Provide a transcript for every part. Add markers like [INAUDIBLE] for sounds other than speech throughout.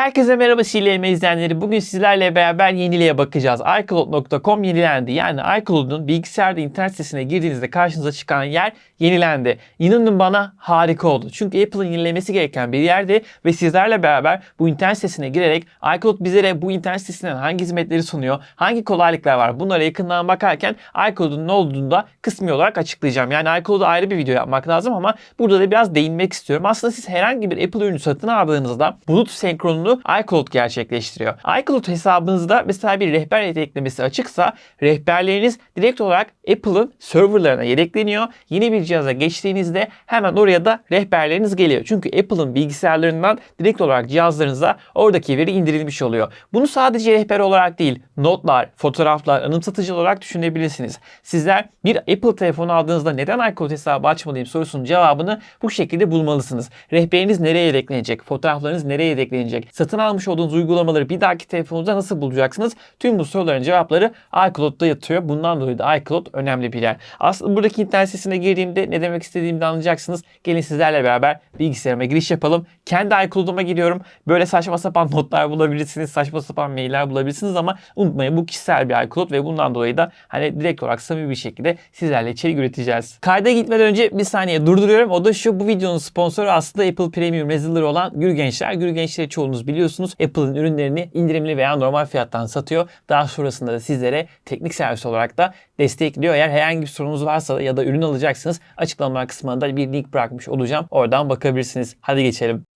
Herkese merhaba Sileyme izleyenleri. Bugün sizlerle beraber yeniliğe bakacağız. iCloud.com yenilendi. Yani iCloud'un bilgisayarda internet sitesine girdiğinizde karşınıza çıkan yer yenilendi. İnanın bana harika oldu. Çünkü Apple'ın yenilemesi gereken bir yerdi ve sizlerle beraber bu internet sitesine girerek iCloud bizlere bu internet sitesinden hangi hizmetleri sunuyor, hangi kolaylıklar var bunlara yakından bakarken iCloud'un ne olduğunu da kısmi olarak açıklayacağım. Yani iCloud'a ayrı bir video yapmak lazım ama burada da biraz değinmek istiyorum. Aslında siz herhangi bir Apple ürünü satın aldığınızda bulut senkronunu iCloud gerçekleştiriyor. iCloud hesabınızda mesela bir rehber yedeklemesi açıksa rehberleriniz direkt olarak Apple'ın serverlarına yedekleniyor. Yeni bir cihaza geçtiğinizde hemen oraya da rehberleriniz geliyor. Çünkü Apple'ın bilgisayarlarından direkt olarak cihazlarınıza oradaki veri indirilmiş oluyor. Bunu sadece rehber olarak değil, notlar, fotoğraflar, anımsatıcı olarak düşünebilirsiniz. Sizler bir Apple telefonu aldığınızda neden iCloud hesabı açmalıyım sorusunun cevabını bu şekilde bulmalısınız. Rehberiniz nereye yedeklenecek? Fotoğraflarınız nereye yedeklenecek? Satın almış olduğunuz uygulamaları bir dahaki telefonunuzda nasıl bulacaksınız? Tüm bu soruların cevapları iCloud'da yatıyor. Bundan dolayı da iCloud önemli bir yer. Aslında buradaki internet sitesine girdiğimde ne demek istediğimi de anlayacaksınız. Gelin sizlerle beraber bilgisayarıma giriş yapalım. Kendi iCloud'uma giriyorum. Böyle saçma sapan [LAUGHS] notlar bulabilirsiniz. Saçma sapan mailler bulabilirsiniz ama unutmayın bu kişisel bir iCloud ve bundan dolayı da hani direkt olarak samimi bir şekilde sizlerle içerik üreteceğiz. Kayda gitmeden önce bir saniye durduruyorum. O da şu bu videonun sponsoru aslında Apple Premium Reseller olan Gür Gençler. Gür Gençleri çoğunuz biliyorsunuz. Apple'ın ürünlerini indirimli veya normal fiyattan satıyor. Daha sonrasında da sizlere teknik servis olarak da destekliyor. Eğer herhangi bir sorunuz varsa ya da ürün alacaksınız açıklama kısmında bir link bırakmış olacağım. Oradan bakabilirsiniz. Hadi geçelim.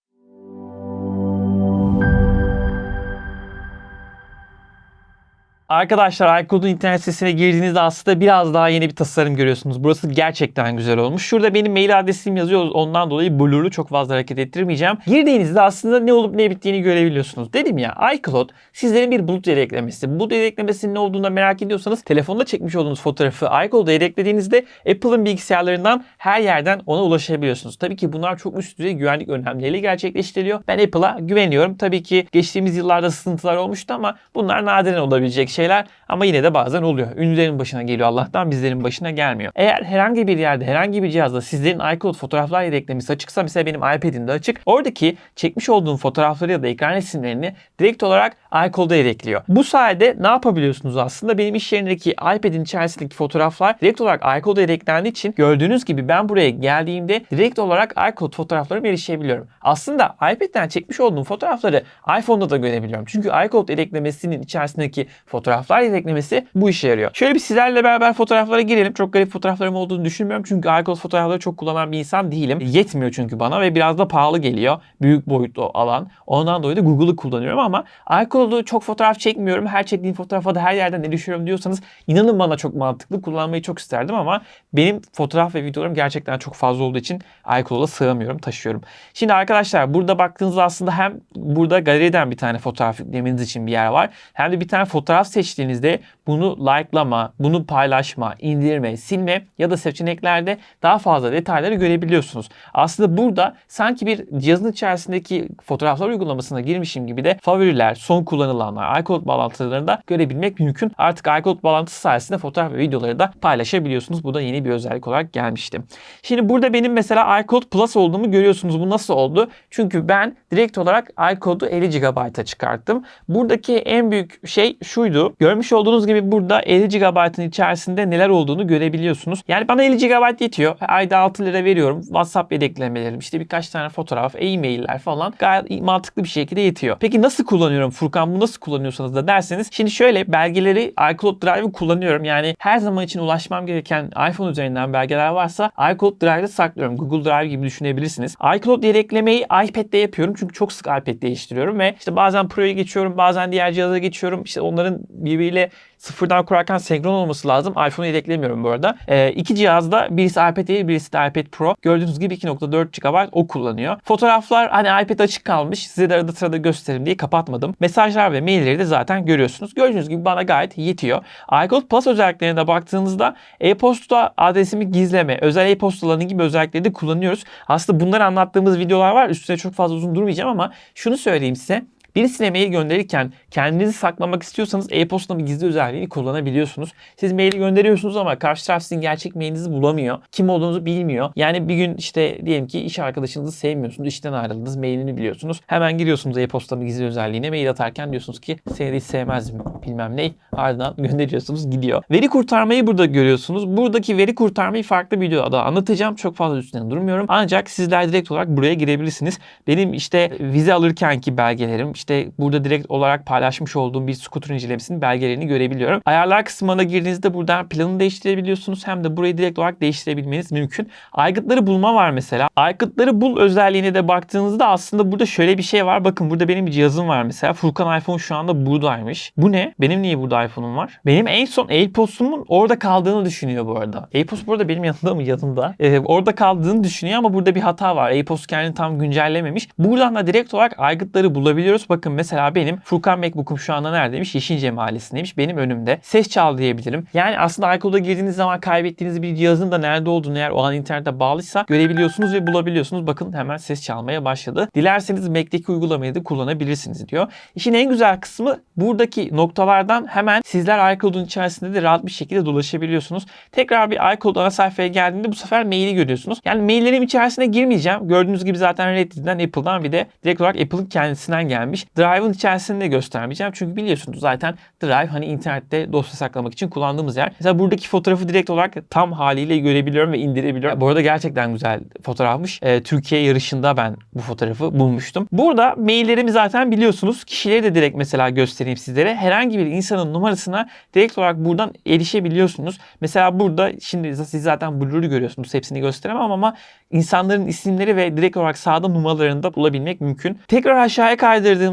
Arkadaşlar iCloud'un internet sitesine girdiğinizde aslında biraz daha yeni bir tasarım görüyorsunuz. Burası gerçekten güzel olmuş. Şurada benim mail adresim yazıyor. Ondan dolayı blur'u çok fazla hareket ettirmeyeceğim. Girdiğinizde aslında ne olup ne bittiğini görebiliyorsunuz. Dedim ya iCloud sizlerin bir bulut yedeklemesi. Bulut yedeklemesinin ne olduğunu merak ediyorsanız telefonda çekmiş olduğunuz fotoğrafı iCloud'a yedeklediğinizde Apple'ın bilgisayarlarından her yerden ona ulaşabiliyorsunuz. Tabii ki bunlar çok üst düzey güvenlik önlemleriyle gerçekleştiriliyor. Ben Apple'a güveniyorum. Tabii ki geçtiğimiz yıllarda sıkıntılar olmuştu ama bunlar nadiren olabilecek şeyler ama yine de bazen oluyor. Ünlülerin başına geliyor Allah'tan bizlerin başına gelmiyor. Eğer herhangi bir yerde herhangi bir cihazda sizlerin iCloud fotoğraflar yedeklemesi açıksa mesela benim iPad'imde açık. Oradaki çekmiş olduğum fotoğrafları ya da ekran resimlerini direkt olarak iCloud'a yedekliyor. Bu sayede ne yapabiliyorsunuz aslında? Benim iş yerindeki iPad'in içerisindeki fotoğraflar direkt olarak iCloud'a yedeklendiği için gördüğünüz gibi ben buraya geldiğimde direkt olarak iCloud fotoğraflarıma erişebiliyorum. Aslında iPad'den çekmiş olduğum fotoğrafları iPhone'da da görebiliyorum. Çünkü iCloud yedeklemesinin içerisindeki fotoğraflar yedeklemesi bu işe yarıyor. Şöyle bir sizlerle beraber fotoğraflara girelim. Çok garip fotoğraflarım olduğunu düşünmüyorum. Çünkü iCloud fotoğrafları çok kullanan bir insan değilim. Yetmiyor çünkü bana ve biraz da pahalı geliyor. Büyük boyutlu alan. Ondan dolayı da Google'ı kullanıyorum ama iCloud'u çok fotoğraf çekmiyorum. Her çektiğim fotoğrafa da her yerden erişiyorum diyorsanız inanın bana çok mantıklı. Kullanmayı çok isterdim ama benim fotoğraf ve videolarım gerçekten çok fazla olduğu için iCloud'a sığamıyorum, taşıyorum. Şimdi arkadaşlar burada baktığınızda aslında hem burada galeriden bir tane fotoğraf yüklemeniz için bir yer var. Hem de bir tane fotoğraf seçtiğinizde bunu like'lama, bunu paylaşma, indirme, silme ya da seçeneklerde daha fazla detayları görebiliyorsunuz. Aslında burada sanki bir cihazın içerisindeki fotoğraflar uygulamasına girmişim gibi de favoriler, son kullanılanlar, iCloud bağlantılarını da görebilmek mümkün. Artık iCloud bağlantısı sayesinde fotoğraf ve videoları da paylaşabiliyorsunuz. Bu da yeni bir özellik olarak gelmişti. Şimdi burada benim mesela iCloud Plus olduğumu görüyorsunuz. Bu nasıl oldu? Çünkü ben direkt olarak iCloud'u 50 GB'a çıkarttım. Buradaki en büyük şey şuydu. Görmüş olduğunuz gibi burada 50 GB'ın içerisinde neler olduğunu görebiliyorsunuz. Yani bana 50 GB yetiyor. Ayda 6 lira veriyorum. WhatsApp yedeklemelerim, işte birkaç tane fotoğraf, e-mailler falan gayet mantıklı bir şekilde yetiyor. Peki nasıl kullanıyorum Furkan? Bu nasıl kullanıyorsanız da derseniz. Şimdi şöyle belgeleri iCloud Drive'ı kullanıyorum. Yani her zaman için ulaşmam gereken iPhone üzerinden belgeler varsa iCloud Drive'da saklıyorum. Google Drive gibi düşünebilirsiniz. iCloud yedeklemeyi iPad'de yapıyorum. Çünkü çok sık iPad değiştiriyorum ve işte bazen Pro'ya geçiyorum, bazen diğer cihaza geçiyorum. İşte onların birbiriyle sıfırdan kurarken senkron olması lazım. iPhone'u yedeklemiyorum bu arada. E, iki cihazda birisi iPad değil birisi de iPad Pro. Gördüğünüz gibi 2.4 GB o kullanıyor. Fotoğraflar hani iPad açık kalmış. Size de arada sırada göstereyim diye kapatmadım. Mesajlar ve mailleri de zaten görüyorsunuz. Gördüğünüz gibi bana gayet yetiyor. iCloud Plus özelliklerine de baktığınızda e-posta adresimi gizleme, özel e-postalarının gibi özellikleri de kullanıyoruz. Aslında bunları anlattığımız videolar var. Üstüne çok fazla uzun durmayacağım ama şunu söyleyeyim size Birisine mail gönderirken kendinizi saklamak istiyorsanız e-postanın gizli özelliğini kullanabiliyorsunuz. Siz maili gönderiyorsunuz ama karşı taraf sizin gerçek mailinizi bulamıyor. Kim olduğunuzu bilmiyor. Yani bir gün işte diyelim ki iş arkadaşınızı sevmiyorsunuz. işten ayrıldınız. Mailini biliyorsunuz. Hemen giriyorsunuz e-postanın gizli özelliğine. Mail atarken diyorsunuz ki seni hiç sevmezdim bilmem ne. Ardından [LAUGHS] gönderiyorsunuz gidiyor. Veri kurtarmayı burada görüyorsunuz. Buradaki veri kurtarmayı farklı bir videoda anlatacağım. Çok fazla üstüne durmuyorum. Ancak sizler direkt olarak buraya girebilirsiniz. Benim işte vize alırkenki belgelerim, işte burada direkt olarak paylaşmış olduğum bir scooter incelemesinin belgelerini görebiliyorum. Ayarlar kısmına girdiğinizde buradan planı değiştirebiliyorsunuz. Hem de burayı direkt olarak değiştirebilmeniz mümkün. Aygıtları bulma var mesela. Aygıtları bul özelliğine de baktığınızda aslında burada şöyle bir şey var. Bakın burada benim bir cihazım var mesela. Furkan iPhone şu anda buradaymış. Bu ne? Benim niye burada iPhone'um var? Benim en son AirPods'umun orada kaldığını düşünüyor bu arada. AirPods burada benim yanımda mı? Yanımda. Ee, orada kaldığını düşünüyor ama burada bir hata var. AirPods kendini tam güncellememiş. Buradan da direkt olarak aygıtları bulabiliyoruz. Bakın mesela benim Furkan MacBook'um şu anda neredeymiş? Yeşilce mahallesindeymiş. Benim önümde. Ses çal diyebilirim. Yani aslında iCloud'a girdiğiniz zaman kaybettiğiniz bir cihazın da nerede olduğunu eğer o an internete bağlıysa görebiliyorsunuz ve bulabiliyorsunuz. Bakın hemen ses çalmaya başladı. Dilerseniz Mac'teki uygulamayı da kullanabilirsiniz diyor. İşin en güzel kısmı buradaki noktalardan hemen sizler iCloud'un içerisinde de rahat bir şekilde dolaşabiliyorsunuz. Tekrar bir iCloud ana sayfaya geldiğinde bu sefer maili görüyorsunuz. Yani maillerim içerisine girmeyeceğim. Gördüğünüz gibi zaten Reddit'den Apple'dan bir de direkt olarak Apple'ın kendisinden gelmiş. Drive'ın içerisinde de göstermeyeceğim. Çünkü biliyorsunuz zaten Drive hani internette dosya saklamak için kullandığımız yer. Mesela buradaki fotoğrafı direkt olarak tam haliyle görebiliyorum ve indirebiliyorum. Bu arada gerçekten güzel fotoğrafmış. Ee, Türkiye yarışında ben bu fotoğrafı bulmuştum. Burada maillerimi zaten biliyorsunuz. Kişileri de direkt mesela göstereyim sizlere. Herhangi bir insanın numarasına direkt olarak buradan erişebiliyorsunuz. Mesela burada şimdi siz zaten blur'u görüyorsunuz. Hepsini gösteremem ama insanların isimleri ve direkt olarak sağda numaralarını da bulabilmek mümkün. Tekrar aşağıya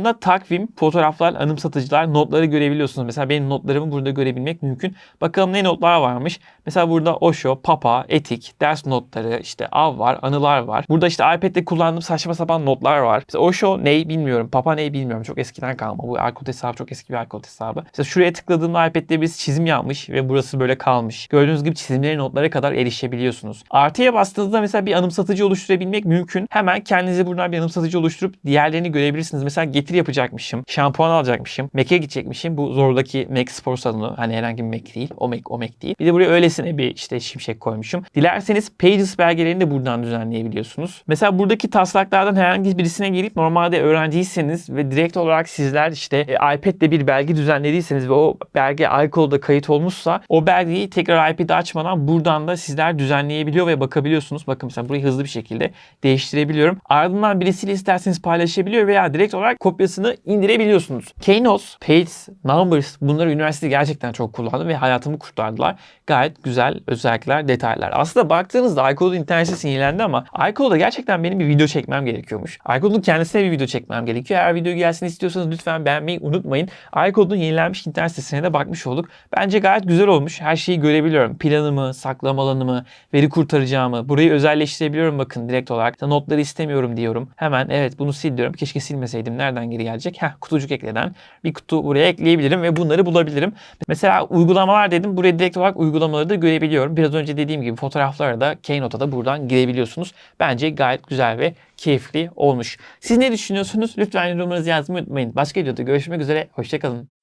kaydırdığımda takvim, fotoğraflar, anımsatıcılar, notları görebiliyorsunuz. Mesela benim notlarımı burada görebilmek mümkün. Bakalım ne notlar varmış. Mesela burada Osho, Papa, Etik, ders notları, işte av var, anılar var. Burada işte iPad'de kullandığım saçma sapan notlar var. Mesela Osho ne bilmiyorum, Papa ne bilmiyorum. Çok eskiden kalma. Bu iCloud hesabı çok eski bir iCloud hesabı. Mesela şuraya tıkladığımda iPad'de birisi çizim yapmış ve burası böyle kalmış. Gördüğünüz gibi çizimlerin notlara kadar erişebiliyorsunuz. Artıya bastığınızda mesela bir anımsatıcı oluşturabilmek mümkün. Hemen kendinize buradan bir anımsatıcı oluşturup diğerlerini görebilirsiniz. Mesela getir yapacakmışım, şampuan alacakmışım, Mac'e gidecekmişim. Bu zordaki Mac spor salonu. Hani herhangi bir Mac değil. O Mac, o Mac değil. Bir de buraya öylesine bir işte şimşek koymuşum. Dilerseniz Pages belgelerini de buradan düzenleyebiliyorsunuz. Mesela buradaki taslaklardan herhangi birisine gelip normalde öğrenciyseniz ve direkt olarak sizler işte e, iPad'de bir belge düzenlediyseniz ve o belge iCloud'da kayıt olmuşsa o belgeyi tekrar iPad'i açmadan buradan da sizler düzenleyebiliyor ve bakabiliyorsunuz. Bakın mesela burayı hızlı bir şekilde değiştirebiliyorum. Ardından birisiyle isterseniz paylaşabiliyor veya direkt olarak kopyasını indirebiliyorsunuz. Keynote, Pages, Numbers bunları üniversitede gerçekten çok kullandım ve hayatımı kurtardılar. Gayet güzel özellikler, detaylar. Aslında baktığınızda iCloud'un internet sitesi yenilendi ama iCloud'a gerçekten benim bir video çekmem gerekiyormuş. iCloud'un kendisine bir video çekmem gerekiyor. Eğer video gelsin istiyorsanız lütfen beğenmeyi unutmayın. iCloud'un yenilenmiş internet sitesine de bakmış olduk. Bence gayet güzel olmuş. Her şeyi görebiliyorum. Planımı, saklama alanımı, veri kurtaracağımı. Burayı özelleştirebiliyorum bakın direkt olarak. Notları istemiyorum diyorum. Hemen evet bunu sil diyorum. Keşke silmeseydim. Nereden geri gelecek? Heh kutucuk ekleden. Bir kutu buraya ekleyebilirim ve bunları bulabilirim. Mesela uygulamalar dedim. Buraya direkt olarak uygulamaları da görebiliyorum. Biraz önce dediğim gibi fotoğraflara da Keynote'a da buradan girebiliyorsunuz. Bence gayet güzel ve keyifli olmuş. Siz ne düşünüyorsunuz? Lütfen yorumlarınızı yazmayı unutmayın. Başka videoda görüşmek üzere. Hoşçakalın.